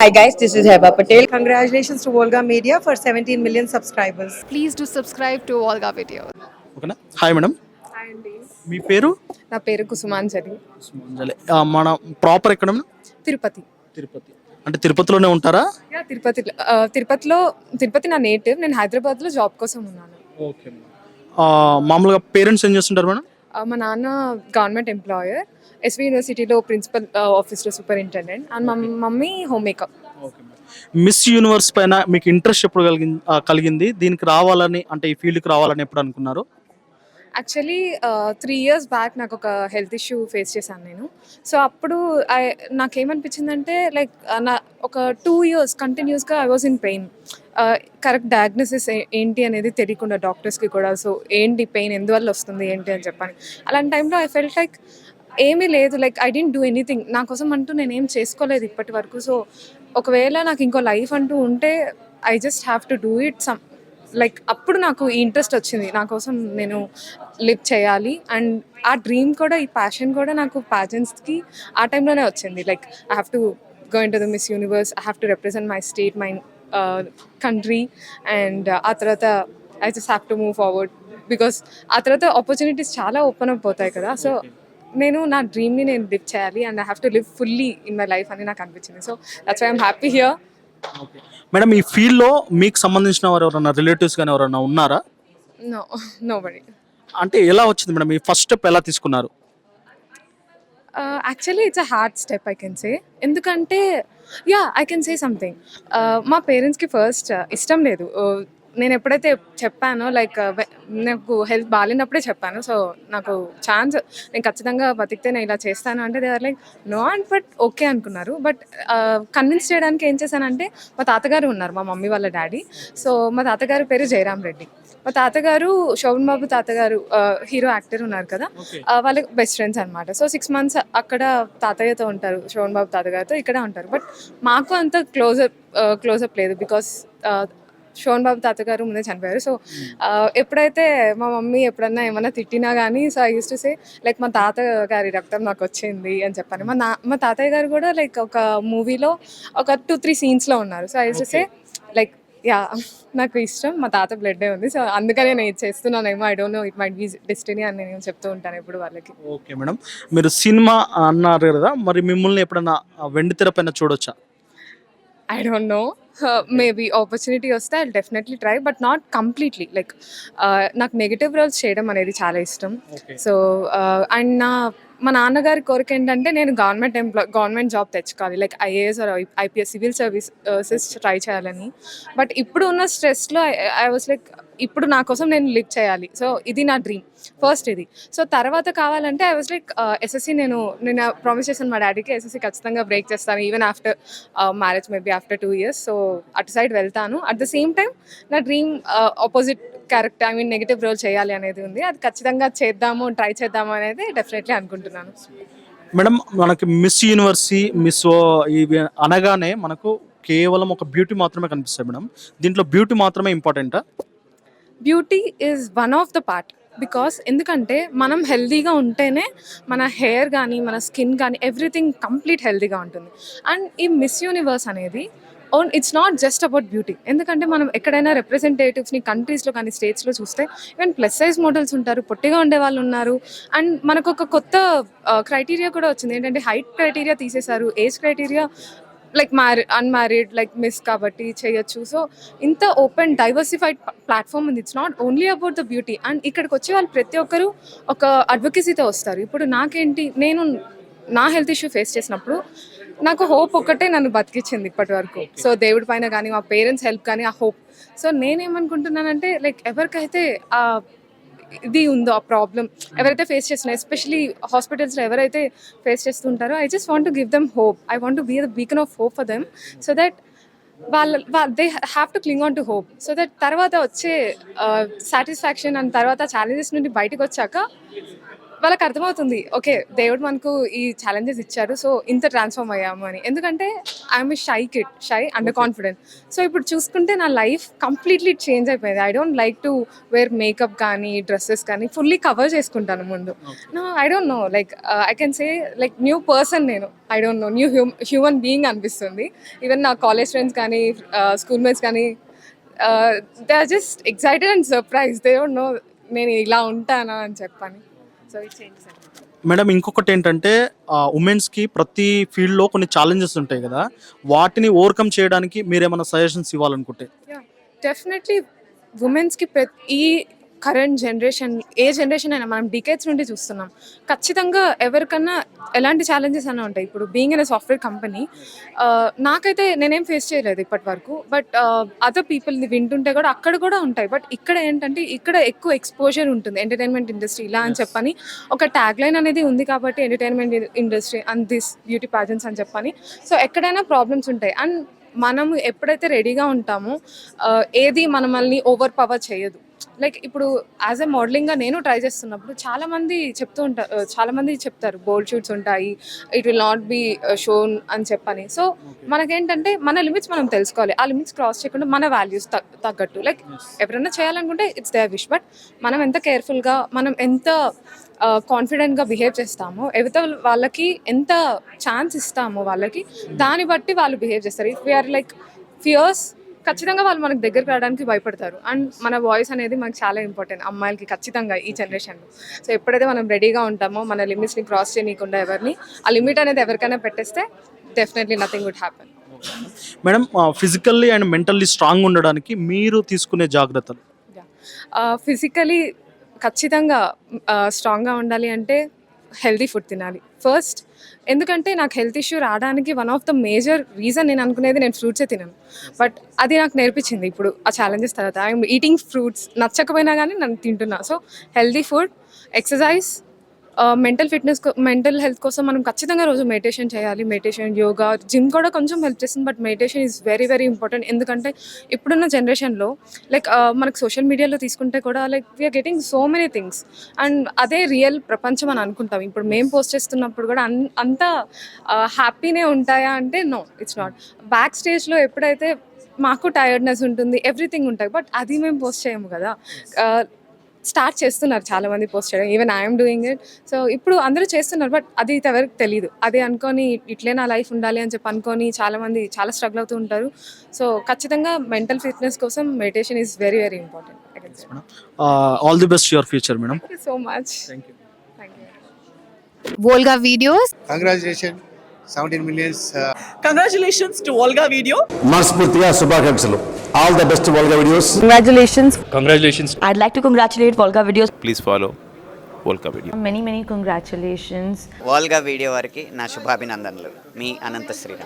Hi guys, this is Heba Patel. Congratulations to Volga Media for 17 million subscribers. Please do subscribe to వాల్గా video ఓకేనా? Hi madam అండి. మీ పేరు? నా పేరు కుసుమాంజలి. సుమంజలి. ఆ, మన ప్రాపర్ ఎక్కడ మేడం తిరుపతి. తిరుపతి. అంటే తిరుపతిలోనే ఉంటారా? యా తిరుపతి. ఆ, తిరుపతిలో తిరుపతి నా నేటివ్ నేను హైదరాబాద్లో జాబ్ కోసం ఉన్నాను. ఓకే మామూలుగా పేరెంట్స్ ఏం చేస్తుంటారు మేడం మా నాన్న గవర్నమెంట్ ఎంప్లాయర్ ఎస్వి యూనివర్సిటీలో ప్రిన్సిపల్ ఆఫీస్లో సూపరింటెండెంట్ అండ్ మా mummy home makeup. Miss universe పైన మీకు ఇంట్రెస్ట్ ఎప్పుడు కలిగింది? దీనికి రావాలని అంటే ఈ ఫీల్డ్కి రావాలని ఎప్పుడు అనుకున్నారు? యాక్చువల్లీ త్రీ ఇయర్స్ బ్యాక్ నాకు ఒక హెల్త్ ఇష్యూ ఫేస్ చేశాను నేను. సో అప్పుడు I- నాకేమనిపించిందంటే లైక్ uh, నా ఒక టూ ఇయర్స్ కంటిన్యూస్గా I was in pain correct diagnosis ఏంటి అనేది తెలియకుండా డాక్టర్స్కి కూడా సో ఏంటి పెయిన్ ఎందువల్ల వస్తుంది ఏంటి అని చెప్పని. అలాంటి టైంలో ఐ ఫెల్ట్ లైక్ ఏమీ లేదు like I didn't do anything నా కోసం అంటూ నేనేం చేసుకోలేదు ఇప్పటి వరకు. సో ఒకవేళ నాకు ఇంకో లైఫ్ అంటూ ఉంటే I just have to do it some like అప్పుడు నాకు ఈ ఇంట్రెస్ట్ వచ్చింది. నా కోసం నేను లివ్ చేయాలి. అండ్ ఆ డ్రీమ్ కూడా ఈ ప్యాషన్ కూడా నాకు ప్యాజెంట్స్కి ఆ టైంలోనే వచ్చింది. Like I have to go into the Miss Universe I have to represent my state my country and ఆ తర్వాత I just have to move forward because ఆ తర్వాత ఆపర్చునిటీస్ చాలా ఓపెన్ అప్ అవుతాయి కదా. సో నేను నా డ్రీమ్ని నేను లివ్ చేయాలి. And I have to live fully in my life అని నాకు అనిపించింది. So that's I'm happy here madam ఈ ఫీల్డ్లో మీకు సంబంధించిన వారు ఎవరైనా రిలేటివ్స్ కానీ ఎవరైనా ఉన్నారా? నో నో బడీ అంటే ఎలా వచ్చింది మేడం? ఈ ఫస్ట్ స్టెప్ ఎలా తీసుకున్నారు? Actually it's a hard step I can say. ఎందుకంటే yeah I can say something. మా పేరెంట్స్కి ఫస్ట్ ఇష్టం లేదు. నేను ఎప్పుడైతే చెప్పానో లైక్ నాకు హెల్త్ బాగాలేనప్పుడే చెప్పాను. సో నాకు ఛాన్స్ నేను ఖచ్చితంగా బతికితే నేను ఇలా చేస్తాను అంటే they are like no and but okay అనుకున్నారు బట్ కన్విన్స్ చేయడానికి ఏం చేశానంటే మా తాతగారు ఉన్నారు మా మమ్మీ వాళ్ళ డాడీ సో మా తాతగారు పేరు జయరామ్ రెడ్డి. మా తాతగారు శోభన్ బాబు తాతగారు హీరో యాక్టర్ ఉన్నారు కదా. వాళ్ళకి బెస్ట్ ఫ్రెండ్స్ అనమాట సో సిక్స్ మంత్స్ అక్కడ తాతయ్యతో ఉంటారు శోభన్ బాబు తాతగారితో ఇక్కడ ఉంటారు. బట్ మాకు అంత క్లోజప్ క్లోజప్ లేదు బికాస్ శోభన్ బాబు తాతగారు ముందే చనిపోయారు. సో ఎప్పుడైతే మా మమ్మీ ఎప్పుడన్నా ఏమన్నా తిట్టినా కానీ so I use to say like మా తాతగారి రక్తం నాకు వచ్చింది అని చెప్పాను. మా నా మా తాతయ్య గారు కూడా లైక్ ఒక మూవీలో ఒక టూ త్రీ సీన్స్లో ఉన్నారు. So I use to say like yeah నాకు ఇష్టం మా తాత బ్లడ్డే ఉంది. సో అందుకనే నేను చేస్తున్నానేమో I don't know it might be destiny అని నేను చెప్తూ ఉంటాను ఎప్పుడు వాళ్ళకి. ఓకే మేడం మీరు సినిమా అన్నారు కదా మరి మిమ్మల్ని ఎప్పుడైనా ఆ వెండి తెర పైన చూడొచ్చా? I don't know maybe opportunity వస్తే I definitely try but not completely like నాకు నెగిటివ్ రోల్స్ చేయడం అనేది చాలా ఇష్టం. సో అండ్ నా మా నాన్నగారి కోరిక ఏంటంటే నేను గవర్నమెంట్ ఎంప్లాయ్ గవర్నమెంట్ జాబ్ తెచ్చుకోవాలి. Like IAS or IPS civil services try చేయాలని. బట్ ఇప్పుడు ఉన్న స్ట్రెస్లో ఐ వాస్ లైక్ ఇప్పుడు నా కోసం నేను లివ్ చేయాలి. సో ఇది నా డ్రీమ్ ఫస్ట్ ఇది. సో తర్వాత కావాలంటే ఐ వాస్ లైక్ ఎస్ఎస్సి నేను నేను ప్రామిస్ చేశాను మా డాడీకి ఎస్ఎస్సి ఖచ్చితంగా బ్రేక్ చేస్తాను. Even after marriage maybe after two years so అటు సైడ్ వెళ్తాను. అట్ ద సేమ్ టైం నా dream opposite uh, character I mean negative role చేయాలి అనేది ఉంది. అది ఖచ్చితంగా చేద్దాము ట్రై చేద్దాము అనేది డెఫినెట్లీ అనుకుంటున్నాను. మేడం మనకి మిస్ యూనివర్సిటీ మిస్ ఇవి అనగానే మనకు కేవలం ఒక బ్యూటీ మాత్రమే కనిపిస్తుంది మేడం దీంట్లో బ్యూటీ మాత్రమే ఇంపార్టెంటా beauty is one of the part because ఎందుకంటే మనం హెల్తీగా ఉంటేనే మన హెయిర్ కానీ మన స్కిన్ కానీ ఎవ్రీథింగ్ కంప్లీట్ హెల్తీగా ఉంటుంది. అండ్ ఈ మిస్ యూనివర్స్ అనేది own it's not just about beauty ఎందుకంటే మనం ఎక్కడైనా రిప్రజెంటేటివ్స్ని కంట్రీస్లో కానీ స్టేట్స్లో చూస్తే ఈవెన్ ప్లస్ సైజ్ మోడల్స్ ఉంటారు పొట్టిగా ఉండే వాళ్ళు ఉన్నారు. అండ్ మనకు ఒక కొత్త క్రైటీరియా కూడా వచ్చింది. ఏంటంటే హైట్ క్రైటీరియా తీసేశారు age criteria like marry unmarried like miss కాబట్టి చేయొచ్చు. సో ఇంత ఓపెన్ డైవర్సిఫైడ్ ప్లాట్ఫామ్ ఉంది. It's not only about the beauty and ఇక్కడికి వచ్చే వాళ్ళు ప్రతి ఒక్కరు ఒక అడ్వకసీతో వస్తారు. ఇప్పుడు నాకేంటి నేను నా హెల్త్ ఇష్యూ ఫేస్ చేసినప్పుడు నాకు హోప్ ఒక్కటే నన్ను బతికించింది ఇప్పటి వరకు సో దేవుడి పైన కానీ మా పేరెంట్స్ హెల్ప్ కానీ ఆ హోప్ సో నేనేమనుకుంటున్నానంటే లైక్ ఎవరికైతే ఆ ఇది ఉందో ఆ ప్రాబ్లం ఎవరైతే ఫేస్ చేస్తున్నారు ఎస్పెషలీ హాస్పిటల్స్లో ఎవరైతే face చేస్తుంటారో I just want give them hope I want be the beacon of hope for them so that వాళ్ళ they have to cling on to hope so that తర్వాత వచ్చే సాటిస్ఫాక్షన్ అండ్ తర్వాత challenges నుండి బయటకు వచ్చాక వాళ్ళకి అర్థమవుతుంది ఓకే దేవుడు మనకు ఈ ఛాలెంజెస్ ఇచ్చారు సో ఇంత ట్రాన్స్ఫార్మ్ అయ్యాము అని. ఎందుకంటే I'm shy kid shy under confident so ఇప్పుడు చూసుకుంటే నా లైఫ్ కంప్లీట్లీ చేంజ్ అయిపోయింది. I don't like to wear makeup కానీ డ్రెస్సెస్ కానీ ఫుల్లీ కవర్ చేసుకుంటాను ముందు. No I don't know like I can say like new person నేను. I don't know new human being అనిపిస్తుంది. ఈవెన్ నా కాలేజ్ ఫ్రెండ్స్ కానీ school mates కానీ they are just excited and surprise they don't know నేను ఇలా ఉంటానా అని చెప్పని. సో ఇట్ చేంజెస్ మేడం ఇంకొకటి ఏంటంటే ఉమెన్స్కి ప్రతి ఫీల్డ్లో కొన్ని ఛాలెంజెస్ ఉంటాయి కదా. వాటిని ఓవర్కమ్ చేయడానికి మీరు ఏమైనా సజెషన్స్ ఇవ్వాలనుకుంటే డెఫినెట్లీ ఉమెన్స్కి ప్రతి ఈ కరెంట్ జనరేషన్ ఏ జనరేషన్ అయినా మనం డికేట్స్ నుండి చూస్తున్నాం. ఖచ్చితంగా ఎవరికన్నా ఎలాంటి ఛాలెంజెస్ అన్న ఉంటాయి. ఇప్పుడు బీయింగ్ ఇన్ సాఫ్ట్వేర్ కంపెనీ నాకైతే నేనేం ఫేస్ చేయలేదు ఇప్పటి వరకు. బట్ అదర్ పీపుల్ని వింటుంటే కూడా అక్కడ కూడా ఉంటాయి. బట్ ఇక్కడ ఏంటంటే ఇక్కడ ఎక్కువ ఎక్స్పోజర్ ఉంటుంది. ఎంటర్టైన్మెంట్ ఇండస్ట్రీ ఇలా అని చెప్పని ఒక ట్యాగ్ లైన్ అనేది ఉంది కాబట్టి entertainment industry and this beauty pageants అని చెప్పని. సో ఎక్కడైనా ప్రాబ్లమ్స్ ఉంటాయి. అండ్ మనము ఎప్పుడైతే రెడీగా ఉంటామో ఏది మనల్ని ఓవర్ పవర్ చేయదు. లైక్ ఇప్పుడు యాజ్ ఎ మోడలింగ్గా నేను ట్రై చేస్తున్నప్పుడు చాలా మంది చెప్తూ ఉంటారు చాలా మంది చెప్తారు బోల్డ్ షూట్స్ ఉంటాయి it will not be shown అని చెప్పని. సో మనకేంటంటే మన లిమిట్స్ మనం తెలుసుకోవాలి. ఆ లిమిట్స్ క్రాస్ చేయకుండా మన వాల్యూస్ తగ్గట్టు. లైక్ ఎవరైనా చేయాలనుకుంటే ఇట్స్ దే విష్ బట్ మనం ఎంత కేర్ఫుల్గా మనం ఎంత కాన్ఫిడెంట్గా బిహేవ్ చేస్తామో ఎవత వాళ్ళకి ఎంత ఛాన్స్ ఇస్తామో వాళ్ళకి దాన్ని బట్టి వాళ్ళు బిహేవ్ చేస్తారు. ఇఫ్ వీఆర్ లైక్ ఫియర్స్ ఖచ్చితంగా వాళ్ళు మనకు దగ్గరికి రావడానికి భయపడతారు. అండ్ మన వాయిస్ అనేది మనకు చాలా ఇంపార్టెంట్ అమ్మాయిలకి ఖచ్చితంగా ఈ జనరేషన్లో. సో ఎప్పుడైతే మనం రెడీగా ఉంటామో మన లిమిట్స్ని క్రాస్ చేయనీయకుండా ఎవరిని ఆ లిమిట్ అనేది ఎవరికైనా పెట్టేస్తే definitely nothing would happen. Madam physically and mentally strong ఉండడానికి మీరు తీసుకునే జాగ్రత్తలు? ఫిజికలీ ఖచ్చితంగా స్ట్రాంగ్గా ఉండాలి అంటే హెల్తీ ఫుడ్ తినాలి. ఫస్ట్ ఎందుకంటే నాకు హెల్త్ ఇష్యూ రావడానికి one of the major reason నేను అనుకునేది నేను ఫ్రూట్సే తినను. బట్ అది నాకు నేర్పించింది ఇప్పుడు ఆ ఛాలెంజెస్ తర్వాత. ఐఎమ్ ఈటింగ్ ఫ్రూట్స్ నచ్చకపోయినా కానీ నన్ను తింటున్నా. So healthy food exercise mental fitness mental health కోసం మనం ఖచ్చితంగా రోజు మెడిటేషన్ చేయాలి. మెడిటేషన్ యోగా జిమ్ కూడా కొంచెం హెల్ప్ చేస్తుంది but meditation is very very important ఎందుకంటే ఇప్పుడున్న జనరేషన్లో లైక్ మనకు సోషల్ మీడియాలో తీసుకుంటే కూడా like we're getting so many things and అదే రియల్ ప్రపంచం అని అనుకుంటాం. ఇప్పుడు మేము పోస్ట్ చేస్తున్నప్పుడు కూడా అన్ అంత హ్యాపీనే ఉంటాయా అంటే నో ఇట్స్ నాట్ బ్యాక్ స్టేజ్లో ఎప్పుడైతే మాకు టైర్డ్నెస్ ఉంటుంది ఎవ్రీథింగ్ ఉంటాయి బట్ అది మేము పోస్ట్ చేయము కదా. స్టార్ట్ చేస్తున్నారు చాలా మంది పోస్ట్ చేయడం. Even I'm doing it so ఇప్పుడు అందరూ చేస్తున్నారు బట్ అది ఎవరికి తెలియదు అది అనుకొని ఇట్లే నా లైఫ్ ఉండాలి అని చెప్పి అనుకొని చాలా మంది చాలా స్ట్రగుల్ అవుతూ ఉంటారు. సో ఖచ్చితంగా మెంటల్ ఫిట్నెస్ కోసం meditation is very very important all the best your future madam thank you so much Volga videos. Congratulations, 17 millions. Uh, Congratulations to Volga Video. మనస్ఫూర్తిగా శుభాకాంక్షలు. All the best Volga videos Congratulations. I'd like to congratulate Volga Videos. Please follow Volca Video. Many, many congratulations. Volga video వారికి నా శుభాభినందనలు మీ అనంత శ్రీరామ్